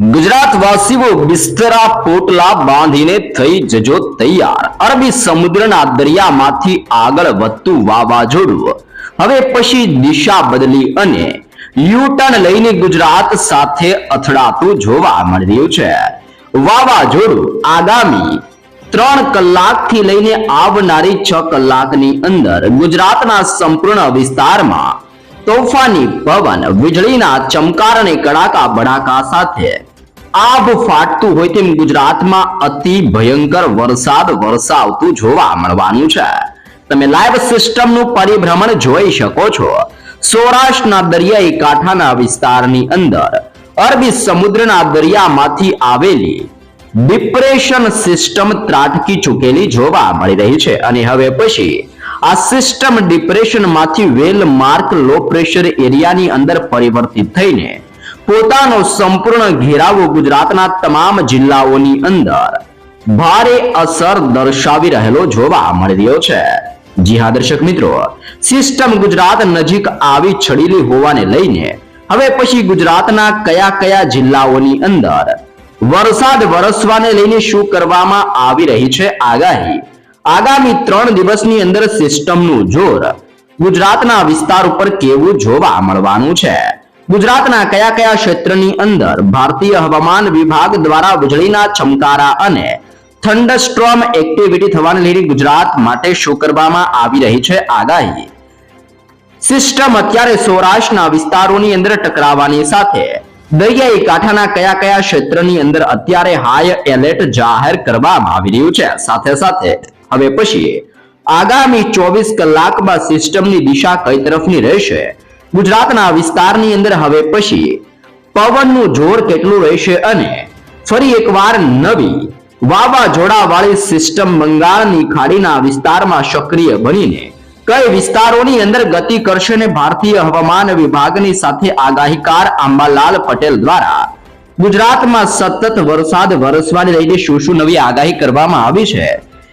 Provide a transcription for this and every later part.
ગુજરાત વાસીઓ બિસ્તરા પોટલા બાંધીને થઈ જજો તૈયાર. અરબી સમુદ્રના દરિયામાંથી આગળ વધતું વાવાઝોડું. હવે પછી દિશા બદલી અને યુટર્ન લઈને ગુજરાત સાથે અથડાતું જોવા મળી રહ્યું છે. વાવાઝોડું આગામી ત્રણ કલાકથી લઈને આવનારી છ કલાકની અંદર ગુજરાતના સંપૂર્ણ વિસ્તારમાં તોફાની પવન, વીજળીના ચમકાર અને કડાકા બડાકા સાથે આભ ફાટતું હોય તેમ ગુજરાતમાં અતિ ભયંકર વરસાદ વરસાવતું જોવા મળવાનું છે. તમે લાઈવ સિસ્ટમનું પરિભ્રમણ જોઈ શકો છો. સૌરાષ્ટ્રના દરિયાઈ કાંઠાના વિસ્તારની અંદર અરબી સમુદ્રના દરિયામાંથી આવેલી ડિપ્રેશન સિસ્ટમ ત્રાટકી ચૂકેલી જોવા મળી રહી છે અને હવે પછી આ સિસ્ટમ ડિપ્રેશનમાંથી વેલ માર્ક લો પ્રેશર એરિયાની અંદર પરિવર્તિત થઈને પોતાનો સંપૂર્ણ ઘેરાવો ગુજરાતના તમામ જિલ્લાઓની અંદર ભારે અસર દર્શાવી રહેલો જોવા મળી રહ્યો છે. જી હા, દર્શક મિત્રો, સિસ્ટમ ગુજરાત નજીક આવી છડીલી હોવાને લઈને હવે પછી ગુજરાતના કયા કયા જિલ્લાઓની અંદર વરસાદ વરસવાને લઈને શું કરવામાં આવી રહી છે આગાહી? આગામી ત્રણ દિવસની અંદર સિસ્ટમનું જોર ગુજરાતના વિસ્તાર ઉપર કેવું જોવા મળવાનું છે? ગુજરાતના કયા કયા ક્ષેત્રની અંદર ભારતીય હવામાન વિભાગ દ્વારા વીજળીના ચમકારા અને થંડરસ્ટ્રોમ એક્ટિવિટી થવાને લઈને ગુજરાત માટે શું કરવામાં આવી રહી છે આગાહી? સિસ્ટમ અત્યારે સૌરાષ્ટ્રના વિસ્તારોની અંદર ટકરાવાની સાથે દરિયાઈ કાંઠાના કયા કયા ક્ષેત્રની અંદર અત્યારે હાઈ એલર્ટ જાહેર કરવામાં આવી રહ્યું છે? સાથે સાથે હવે પછી આગામી ચોવીસ કલાકમાં સિસ્ટમની દિશા કઈ તરફની રહેશે? ગુજરાતના વિસ્તારની અંદર હવે પછી પવનનું જોર કેટલું રહેશે અને ફરી એકવાર નવી વાવાઝોડા સિસ્ટમ બંગાળની ખાડીના વિસ્તારમાં સક્રિય બનીને કઈ વિસ્તારોની અંદર ગતિ કરશે ને ભારતીય હવામાન વિભાગની સાથે આગાહીકાર આંબાલાલ પટેલ દ્વારા ગુજરાતમાં સતત વરસાદ વરસવાને લઈને શું શું નવી આગાહી કરવામાં આવી છે,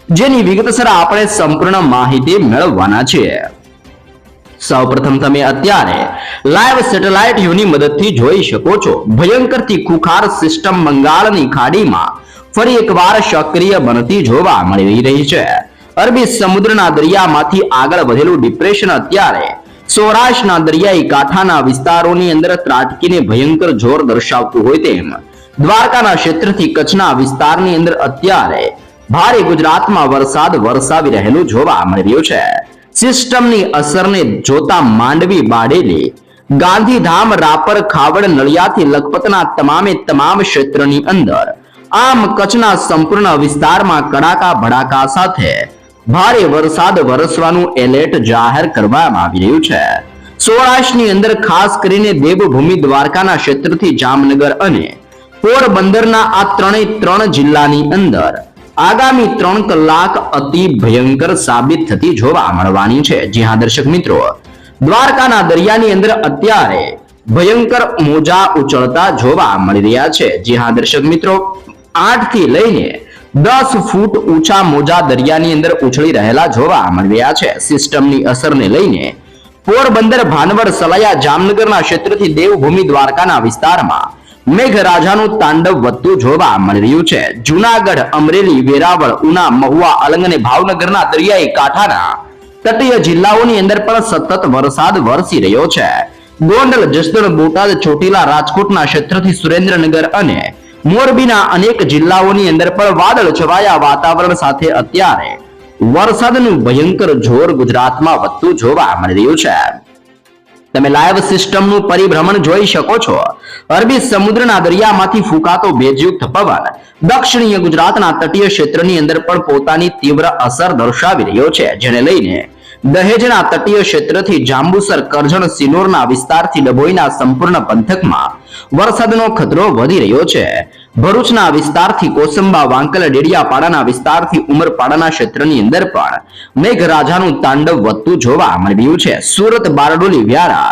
જેની વિગતસર આપણે સંપૂર્ણ માહિતી મેળવવાના છીએ. સૌપ્રથમ તમે અત્યારે લાઈવ સેટેલાઇટ વ્યૂની મદદથી જોઈ શકો છો. ભયંકરથી ખુખાર સિસ્ટમ બંગાળની ખાડીમાં ફરી એકવાર સક્રિય બનતી જોવા મળી રહી છે. અરબી સમુદ્રના દરિયામાંથી આગળ વધેલું ડિપ્રેશન અત્યારે સૌરાષ્ટ્રના દરિયાઈ કાંઠાના વિસ્તારોની અંદર ત્રાટકીને ભયંકર જોર દર્શાવતું હોય તેમ દ્વારકાના ક્ષેત્રથી કચ્છના વિસ્તારની અંદર અત્યારે ભારે ગુજરાતમાં વરસાદ વરસાવી રહેલું જોવા મળી રહ્યું છે. સિસ્ટમની અસરને જોતા માંડવી બાડેલી ગાંધીધામ રાપર ખાવડ નળિયાથી લખપતના તમામે તમામ ક્ષેત્રની અંદર આમ કચ્છના સંપૂર્ણ વિસ્તારમાં કડાકા ભડાકા સાથે ભારે વરસાદ વરસવાનું એલર્ટ જાહેર કરવામાં આવી રહ્યું છે. સૌરાષ્ટ્રની અંદર ખાસ કરીને દેવભૂમિ દ્વારકાના ક્ષેત્રથી જામનગર અને પોરબંદરના આ ત્રણેય ત્રણ જિલ્લાની અંદર આગામી ત્રણ કલાક અતિ ભયંકર સાબિત થતી જોવા મળવાની છે. જી હા, દર્શક મિત્રો. દ્વારકાના દરિયાની અંદર અત્યારે ભયંકર મોજા ઉછળતા જોવા મળી રહ્યા છે. જી હા, દર્શક મિત્રો. આઠથી લઈને દસ ફૂટ ઊંચા મોજા દરિયાની અંદર ઉછળી રહેલા જોવા મળી રહ્યા છે. સિસ્ટમની અસરને લઈને પોરબંદર ભાનવડ સલાયા જામનગરના ક્ષેત્રથી દેવભૂમિ દ્વારકાના વિસ્તારમાં મેઘરાજાનું તાંડવ વધતું જોવા મળી રહ્યું છે. જુનાગઢ, અમરેલી, વેરાવળ, ઉના, મહુવા અલંગ અને ભાવનગરના દરિયાઈ કાંઠાના તટીય જિલ્લાઓની અંદર પણ સતત વરસાદ વરસી રહ્યો છે. ગોંડલ, જસદણ, બોટાદ, ચોટીલા, રાજકોટના ક્ષેત્રથી સુરેન્દ્રનગર અને મોરબીના અનેક જિલ્લાઓની અંદર પણ વાદળ છવાયા વાતાવરણ સાથે અત્યારે વરસાદનું ભયંકર જોર ગુજરાતમાં વધતું જોવા મળી રહ્યું છે. તમે લાઈવ સિસ્ટમનું પરિભ્રમણ જોઈ શકો છો. અરબી સમુદ્રના દરિયામાંથી ફૂંકાતો ભેજયુક્ત પવન દક્ષિણીય ગુજરાતના તટીય ક્ષેત્રની અંદર પણ પોતાની તીવ્ર અસર દર્શાવી રહ્યો છે, જેને લઈને દહેજના તટીય ક્ષેત્રથી જાંબુસર કરજણ સિનોરના વિસ્તારથી ડભોઈના સંપૂર્ણ પંથકમાં વરસાદનો ખતરો વધી રહ્યો છે. ભરૂચના વિસ્તારથી કોસંબા, વાંકલ, ડેડિયાપાડાના વિસ્તારથી ઉમરપાડાના ક્ષેત્રની અંદર પણ મેઘરાજાનું તાંડવ વધતું જોવા મળી છે. સુરત, બારડોલી, વ્યારા,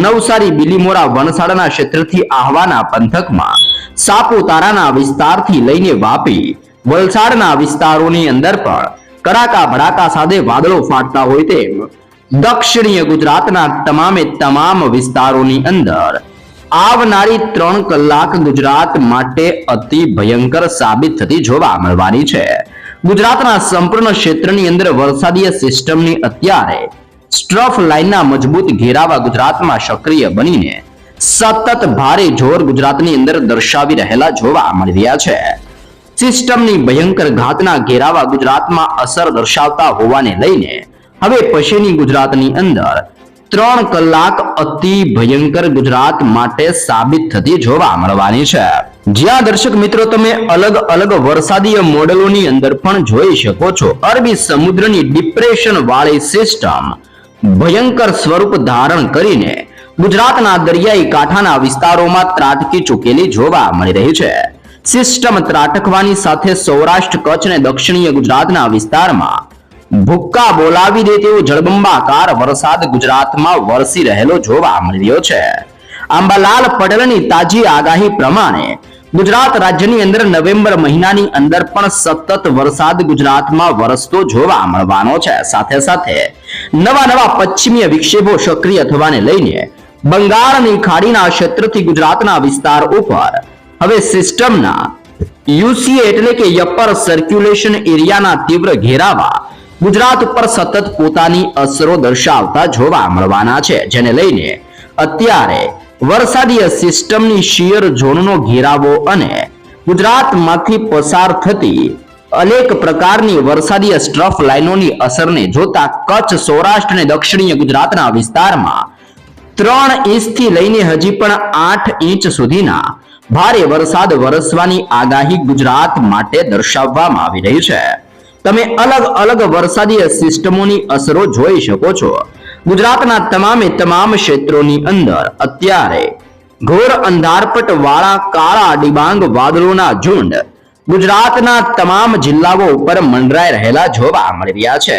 નવસારી, બિલીમોરા વણસાડાના ક્ષેત્રથી આહવાના પંથકમાં સાપુતારાના વિસ્તારથી લઈને વાપી, વલસાડના વિસ્તારોની અંદર પણ કડાકા ભડાકા સાથે વાદળો ફાટતા હોય તેમ દક્ષિણીય ગુજરાતના તમામે તમામ વિસ્તારોની અંદર આવનારી ત્રણ કલાક ગુજરાત માટે અતિ ભયંકર સાબિત થતી જોવા મળવાની છે. ગુજરાતના સંપૂર્ણ ક્ષેત્રની અંદર વરસાદીય સિસ્ટમની અત્યારે સ્ટ્રફ લાઇનના મજબૂત ઘેરાવા ગુજરાતમાં સક્રિય બનીને સતત ભારે જોર ગુજરાતની અંદર દર્શાવી રહેલા જોવા મળી રહ્યા છે. સિસ્ટમની ભયંકર ઘાતના ઘેરાવા ગુજરાતમાં અસર દર્શાવતા હોવાને લઈને હવે પછીની ગુજરાતની અંદર ત્રણ કલાક અતિ ભયંકર ગુજરાત માટે સાબિત થતી જોવા મળવાની છે. જ્યાં દર્શક મિત્રો તમે અલગ અલગ વરસાદીય મોડલોની અંદર પણ જોઈ શકો છો. અરબી સમુદ્રની ડિપ્રેશન વાળી સિસ્ટમ ભયંકર સ્વરૂપ ધારણ કરીને ગુજરાતના દરિયાઈ કાંઠાના વિસ્તારોમાં ત્રાટકી ચૂકેલી જોવા મળી રહી છે. સિસ્ટમ ત્રાટકવાની સાથે સૌરાષ્ટ્ર કચ્છ અને દક્ષિણીય ગુજરાતના વિસ્તારમાં ભૂક્કા બોલાવી દે તેવો જળબંબાકાર વરસાદ ગુજરાતમાં વરસી રહેલો જોવા મળ્યો છે. આંબાલાલ પટેલની તાજી આગાહી પ્રમાણે ગુજરાત રાજ્યની અંદર નવેમ્બર મહિનાની અંદર પણ સતત વરસાદ ગુજરાતમાં વરસતો જોવા મળવાનો છે. સાથે સાથે નવા નવા પશ્ચિમીય વિક્ષેપો સક્રિય થવાને લઈને બંગાળની ખાડીના ક્ષેત્રથી ગુજરાતના વિસ્તાર ઉપર હવે સિસ્ટમના યુસીએ એટલે કે યપર સર્ક્યુલેશન એરિયાના તીવ્ર ઘેરાવા ગુજરાત ઉપર સતત પોતાની અસરો દર્શાવતા જોવા મળવાના છે, જેને લઈને અત્યારે વરસાદીય સિસ્ટમની શિયર ઝોનનો ઘેરાવો અને ગુજરાતમાંથી પસાર થતી અનેક પ્રકારની વરસાદીય સ્ટ્રફ લાઇનોની અસરને જોતા કચ્છ, સૌરાષ્ટ્ર અને દક્ષિણીય ગુજરાતના વિસ્તારમાં ત્રણ ઇંચથી લઈને હજી પણ આઠ ઇંચ સુધીના ભારે વરસાદ વરસવાની આગાહી ગુજરાત માટે દર્શાવવામાં આવી રહી છે. તમે અલગ અલગ વરસાદીય સિસ્ટમોની અસરો જોઈ શકો છો. ગુજરાતના તમામે તમામ ક્ષેત્રોની અંદર અત્યારે ઘોર અંધારપટ વાળા કાળા ડિબાંગ વાદળોના ઝુંડ ગુજરાતના તમામ જિલ્લાઓ ઉપર મંડરાઈ રહેલા જોવા મળી રહ્યા છે.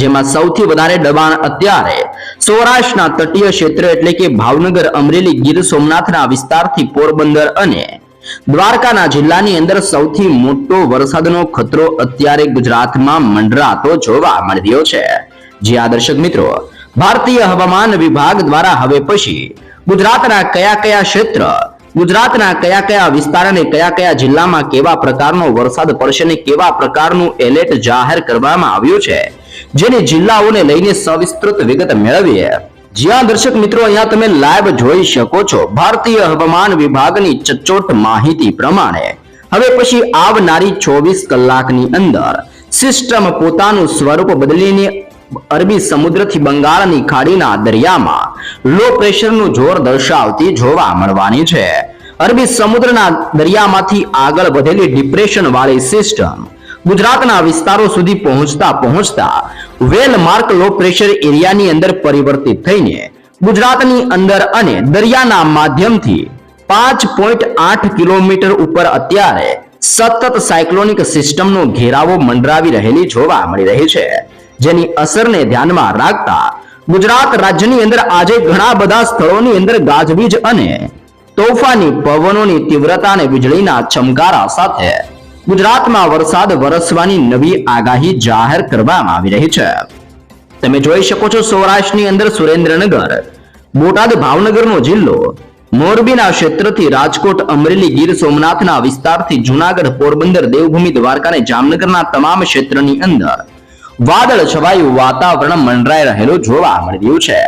જેમાં સૌથી વધારે દબાણ અત્યારે સૌરાષ્ટ્રના તટીય ક્ષેત્ર એટલે કે ભાવનગર, અમરેલી, ગીર સોમનાથના વિસ્તારથી પોરબંદર અને દ્વારકાના જિલ્લાની અંદર સૌથી મોટો વરસાદનો ખતરો અત્યારે ગુજરાતમાં મંડરાતો જોવા મળી રહ્યો છે. જ્યાં દર્શક મિત્રો, ભારતીય હવામાન વિભાગ દ્વારા હવે પછી ગુજરાતના કયા કયા ક્ષેત્ર, ગુજરાતના કયા કયા વિસ્તાર અને કયા કયા જિલ્લામાં કેવા પ્રકારનો વરસાદ પડશે અને કેવા પ્રકારનું એલર્ટ જાહેર કરવામાં આવ્યું છે, જેને જિલ્લાઓને લઈને સવિસ્તૃત વિગત મેળવીએ. જ્યાં દર્શક મિત્રો અહીંયા તમે લાઈવ જોઈ શકો છો ભારતીય હવામાન વિભાગની ચચોટ માહિતી પ્રમાણે. હવે પછી આવનારી ચોવીસ કલાકની અંદર સિસ્ટમ પોતાનું સ્વરૂપ બદલીને અરબી સમુદ્રથી બંગાળની ખાડીના દરિયામાં લો પ્રેશરનું જોર દર્શાવતી જોવા મળવાની છે. અરબી સમુદ્રના દરિયામાંથી આગળ વધેલી ડિપ્રેશન વાળી સિસ્ટમ ગુજરાતના વિસ્તારો સુધી પહોંચતા પહોંચતા વેલ માર્ક લો પ્રેશર એરિયાની અંદર પરિવર્તિત થઈને ગુજરાતની અંદર અને દરિયાના માધ્યમથી પાંચ પોઈન્ટ આઠ કિલોમીટર ઉપર અત્યારે સતત સાયક્લોનિક સિસ્ટમનો ઘેરાવો મંડરાવી રહેલી જોવા મળી રહી છે. જેની અસરને ધ્યાનમાં રાખતા ગુજરાત રાજ્યની અંદર આજે ઘણા બધા સ્થળોની અંદર ગાજવીજ અને તોફાની પવનોની તીવ્રતા અને વીજળીના ચમકારા સાથે ગુજરાતમાં વરસાદ વરસવાની નવી આગાહી જાહેર કરવામાં આવી રહી છે. તમે જોઈ શકો છો સૌરાષ્ટ્રની અંદર સુરેન્દ્રનગર, બોટાદ ભાવનગરનો જિલ્લો, મોરબીના ક્ષેત્રથી રાજકોટ, અમરેલી, ગીર સોમનાથના વિસ્તારથી જુનાગઢ, પોરબંદર, દેવભૂમિ દ્વારકા અને જામનગરના તમામ ક્ષેત્રની અંદર વાદળ છવાયું વાતાવરણ મંડરાઈ રહેલું જોવા મળી રહ્યું છે.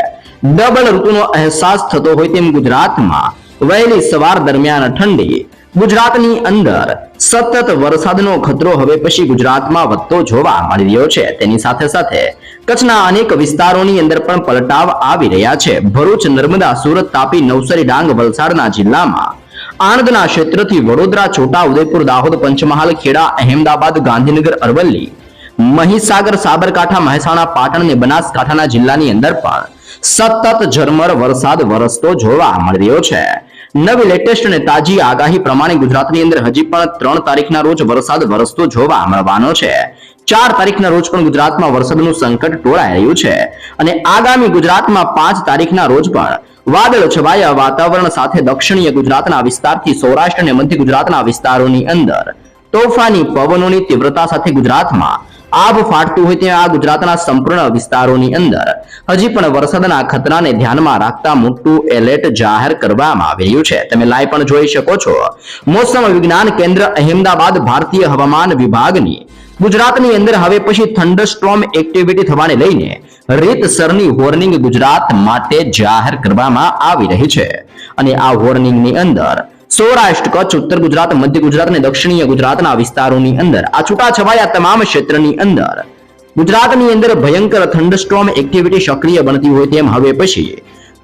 ડબલ ઋતુનો અહેસાસ થતો હોય તેમ ગુજરાતમાં વહેલી સવાર દરમિયાન ઠંડી ગુજરાતની અંદર સતત વરસાદનો ખતરો હવે પછી ગુજરાતમાં વધતો જોવા મળી રહ્યો છે. તેની સાથે સાથે કચ્છના અનેક વિસ્તારોની અંદર પણ પલટાવ આવી રહ્યા છે. ભરૂચ, નર્મદા, સુરત, તાપી, નવસારી, ડાંગ, વલસાડના જિલ્લામાં આણંદના ક્ષેત્રથી વડોદરા, છોટા, ઉદયપુર, દાહોદ, પંચમહાલ, ખેડા, અહેમદાબાદ, ગાંધીનગર, અરવલ્લી, મહીસાગર, સાબરકાંઠા, મહેસાણા, પાટણ અને બનાસકાંઠાના જિલ્લાની અંદર પણ સતત ઝરમર વરસાદ વરસતો જોવા મળી રહ્યો છે. નવી લેટેસ્ટ અને તાજી આગાહી પ્રમાણે ગુજરાતની અંદર હજી પણ ત્રણ તારીખના રોજ વરસાદ વરસતો જોવા મળવાનો છે. ચાર તારીખના રોજ પણ ગુજરાતમાં વરસાદનું સંકટ ટોળાઈ રહ્યું છે. અને આગામી ગુજરાતમાં પાંચ તારીખના રોજ પણ વાદળ છવાયા વાતાવરણ સાથે દક્ષિણીય ગુજરાતના વિસ્તારથી સૌરાષ્ટ્ર અને મધ્ય ગુજરાતના વિસ્તારોની અંદર. તોફાની પવનોની તીવ્રતા સાથે ગુજરાતમાં આભ ફાટતું હોય ત્યાં આ ગુજરાતના સંપૂર્ણ વિસ્તારોની અંદર. હજી પણ વરસાદના ખતરાને ધ્યાનમાં રાખતા મોટું એલર્ટ જાહેર કરવામાં આવ્યું છે. તમે લાઈવ પણ જોઈ શકો છો. મોસમ વિજ્ઞાન કેન્દ્ર અહેમદાબાદ ભારતીય હવામાન વિભાગની. ગુજરાતની અંદર હવે પછી થંડરસ્ટ્રોમ એક્ટિવિટી થવાને લઈને રીતસરની વોર્નિંગ ગુજરાત માટે જાહેર કરવામાં આવી રહી છે. અને આ વોર્નિંગની અંદર સૌરાષ્ટ્ર, કચ્છ, ઉત્તર ગુજરાત, મધ્ય ગુજરાત અને દક્ષિણીય ગુજરાતના વિસ્તારોની અંદર. આ છૂટાછવાયા તમામ ક્ષેત્રની અંદર ગુજરાતની અંદર ભયંકર થંડસ્ટ્રોમ એક્ટિવિટી સક્રિય બનતી હોય તેમ હવે પછી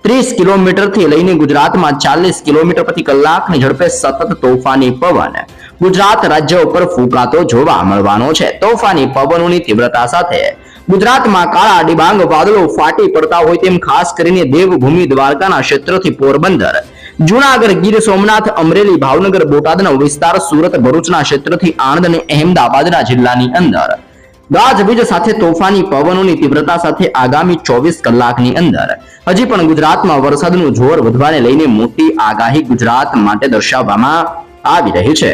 ત્રીસ કિલોમીટરથી લઈને ગુજરાતમાં ચાલીસ કિલોમીટર પ્રતિ કલાકની ઝડપે સતત તોફાની પવન ગુજરાત રાજ્ય ઉપર ફૂંકાતો જોવા મળવાનો છે. તોફાની પવનોની તીવ્રતા સાથે ગુજરાતમાં કાળા ડિબાંગ વાદળો ફાટી પડતા હોય તેમ ખાસ કરીને દેવભૂમિ દ્વારકાના ક્ષેત્રથી પોરબંદર જુનાગઢ ગીર સોમનાથ, અમરેલી, ભાવનગર, બોટાદનો વિસ્તાર, સુરત, ભરૂચના ક્ષેત્રથી આણંદ અને અહેમદાબાદના જિલ્લાની અંદર. ગાજવીજ સાથે તોફાની પવનોની તીવ્રતા સાથે આગામી ચોવીસ કલાકની અંદર. હજી પણ ગુજરાતમાં વરસાદનું જોર વધવાને લઈને મોટી આગાહી ગુજરાત માટે દર્શાવવામાં આવી રહી છે.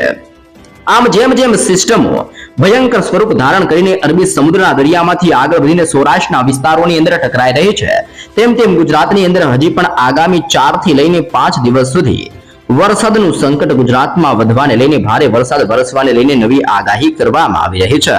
આમ જેમ જેમ સિસ્ટમો ભયંકર સ્વરૂપ ધારણ કરીને અરબી સમુદ્રના દરિયામાંથી આગળ વધીને સૌરાષ્ટ્રના વિસ્તારોની અંદર ટકરાઈ રહી છે. તેમ તેમ ગુજરાતની અંદર હજી પણ આગામી ચારથી લઈને પાંચ દિવસ સુધી વરસાદનું સંકટ ગુજરાતમાં વધવાને લઈને ભારે વરસાદ વરસવાને લઈને નવી આગાહી કરવામાં આવી રહી છે.